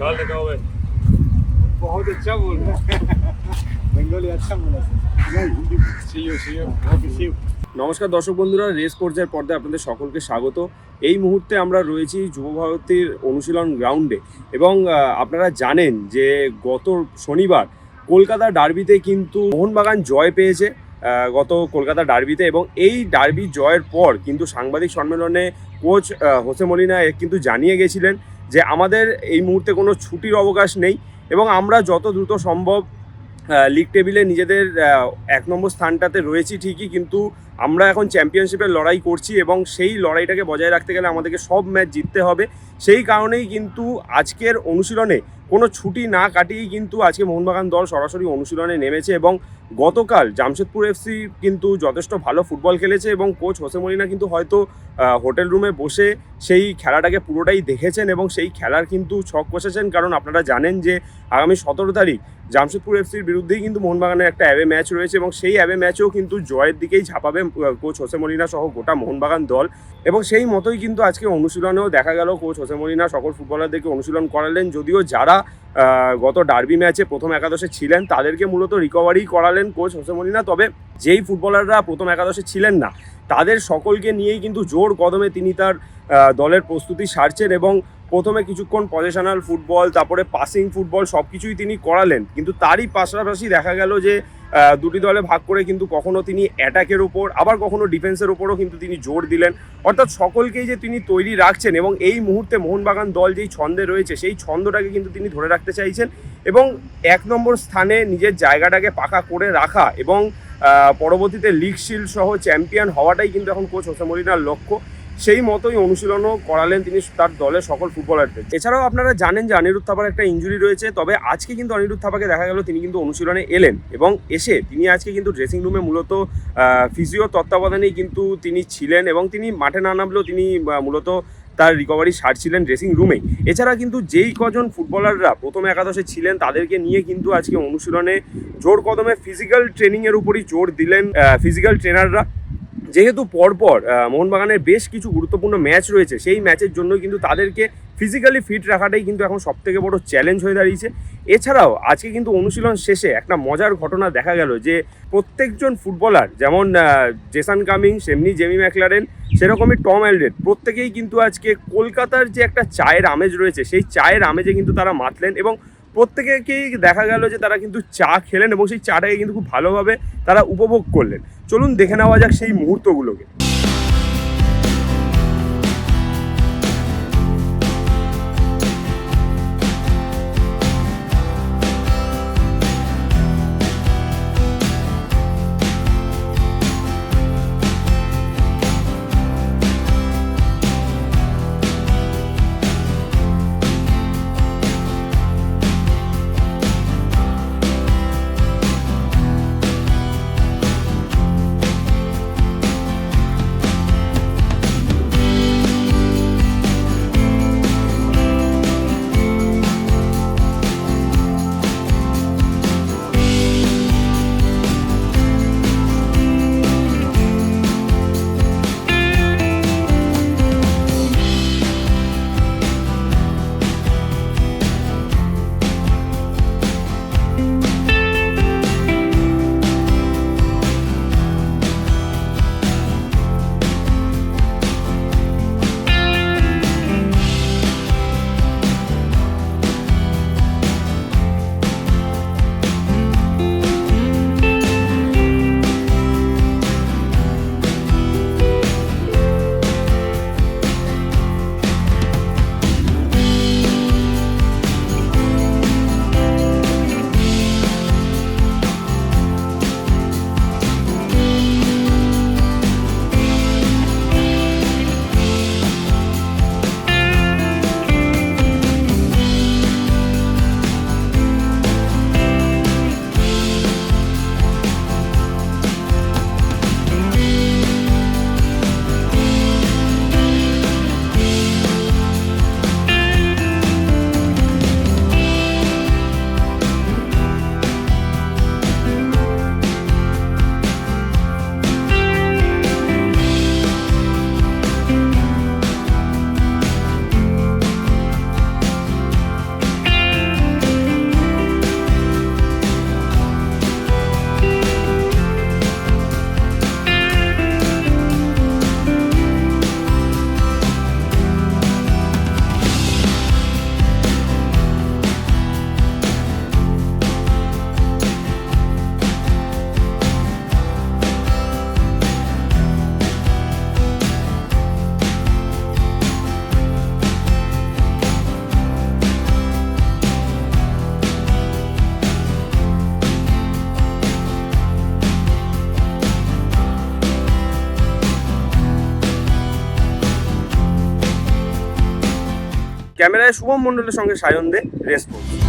ख्याल रखा हुआ है बहुत अच्छा बोल रहा है बंगाली अच्छा बोला sir Hindi see you see you okay see you নমস্কার দর্শক বন্ধুরা রেস পর্যায়ের পর্দায় আপনাদের সকলকে স্বাগত এই মুহূর্তে আমরা রয়েছি যুব ভারতীর অনুশীলন গ্রাউন্ডে এবং আহ, আপনারা জানেন যে গত শনিবার কলকাতা ডার্বিতে কিন্তু মোহনবাগান জয় পেয়েছে আহ, গত কলকাতা ডার্বিতে এবং এই ডার্বি জয়ের পর কিন্তু সাংবাদিক সম্মেলনে কোচ আহ, হোসে মলিনা এ কিন্তু জানিয়ে গেছিলেন যে আমাদের এই মুহূর্তে কোনো ছুটির অবকাশ নেই এবং আমরা যত দ্রুত সম্ভব লিগ টেবিলে নিজেদের এক নম্বর স্থানটাতে রয়েছি ঠিকই, কিন্তু আমরা এখন চ্যাম্পিয়নশিপের লড়াই করছি এবং সেই লড়াইটাকে বজায় রাখতে গেলে আমাদেরকে সব ম্যাচ জিততে হবে। সেই কারণেই কিন্তু আজকের অনুশীলনে কোনো ছুটি না কাটিয়েই কিন্তু আজকে মোহনবাগান দল সরাসরি অনুশীলনে নেমেছে এবং গতকাল জামশেদপুর এফসি কিন্তু যথেষ্ট ভালো ফুটবল খেলেছে এবং কোচ হোসে মলিনা কিন্তু হয়তো হোটেল রুমে বসে সেই খেলাটাকে পুরোটাই দেখেছেন এবং সেই খেলার কিন্তু ছক কষেছেন কারণ আপনারা জানেন যে আগামী সতেরো তারিখ জামশেদপুর এফসির বিরুদ্ধেই কিন্তু মোহনবাগানের একটা অ্যাবে ম্যাচ রয়েছে এবং সেই অ্যাবে ম্যাচেও কিন্তু জয়ের দিকেই ঝাঁপাবে কোচ হোসে মলিনা সহ গোটা মোহনবাগান দল। এবং সেই মতোই কিন্তু আজকে অনুশীলনেও দেখা গেল, কোচ হোসে মলিনা সকল ফুটবলারদেরকে অনুশীলন করালেন। যদিও যারা গত ডার্বি ম্যাচে প্রথম একাদশে ছিলেন, তাদেরকে মূলত রিকভারি করালেন কোচ হোসে মলিনা। তবে যেই ফুটবলাররা প্রথম একাদশে ছিলেন না, তাদের সকলকে নিয়েই কিন্তু জোর কদমে তিনি তার দলের প্রস্তুতি সারছেন এবং প্রথমে কিছুক্ষণ পজিশনাল ফুটবল তারপরে পাসিং ফুটবল সব কিছুই তিনি করালেন। কিন্তু তারই পাশাপাশি দেখা গেল যে দুটি দলে ভাগ করে কিন্তু কখনো তিনি অ্যাটাকের ওপর আবার কখনো ডিফেন্সের ওপরও কিন্তু তিনি জোর দিলেন। অর্থাৎ সকলকেই যে তিনি তৈরি রাখছেন এবং এই মুহূর্তে মোহনবাগান দল যেই ছন্দে রয়েছে, সেই ছন্দটাকে কিন্তু তিনি ধরে রাখতে চাইছেন এবং এক নম্বর স্থানে নিজের জায়গাটাকে পাকা করে রাখা এবং পরবর্তীতে লিগ শিল্ড সহ চ্যাম্পিয়ন হওয়াটাই কিন্তু এখন কোচ হোসে মলিনার লক্ষ্য। সেই মতোই অনুশীলনও করালেন তিনি তার দলের সকল ফুটবলারদের। এছাড়াও আপনারা জানেন যে অনিরুদ্ধ থাপার একটা ইঞ্জুরি রয়েছে, তবে আজকে কিন্তু অনিরুদ্ধ থাপাকে দেখা গেল তিনি কিন্তু অনুশীলনে এলেন এবং এসে তিনি আজকে কিন্তু ড্রেসিং রুমে মূলত ফিজিও তত্ত্বাবধানেই কিন্তু তিনি ছিলেন এবং তিনি মাঠে না নামলেও তিনি মূলত তার রিকভারি সারছিলেন ড্রেসিং রুমে এছাড়া কিন্তু যেই কজন ফুটবলাররা প্রথম একাদশে ছিলেন, তাদেরকে নিয়ে কিন্তু আজকে অনুশীলনে জোর কদমে ফিজিক্যাল ট্রেনিংয়ের উপরই জোর দিলেন ফিজিক্যাল ট্রেনাররা যেহেতু পরপর মোহনবাগানের বেশ কিছু গুরুত্বপূর্ণ ম্যাচ রয়েছে, সেই ম্যাচের জন্য কিন্তু তাদেরকে ফিজিক্যালি ফিট রাখাটাই কিন্তু এখন সব থেকে বড় চ্যালেঞ্জ হয়ে দাঁড়িয়েছে। এছাড়াও আজকে কিন্তু অনুশীলন শেষে একটা মজার ঘটনা দেখা গেল যে, প্রত্যেকজন ফুটবলার যেমন জেসান কামিং, সেমনি জেমি ম্যাকলারেন, সেরকমই টম অ্যালডেন প্রত্যেকেই কিন্তু আজকে কলকাতার যে একটা চায়ের আমেজ রয়েছে, সেই চায়ের আমেজে কিন্তু তারা মাতলেন এবং প্রত্যেকেকেই দেখা গেল যে তারা কিন্তু চা খেলেন এবং সেই চাটাকে কিন্তু খুব ভালোভাবে তারা উপভোগ করলেন। চলুন দেখে নেওয়া যাক সেই মুহূর্তগুলোকে। ক্যামেরায় শুভম মন্ডলের সঙ্গে সায়ন দে রেসকোর্স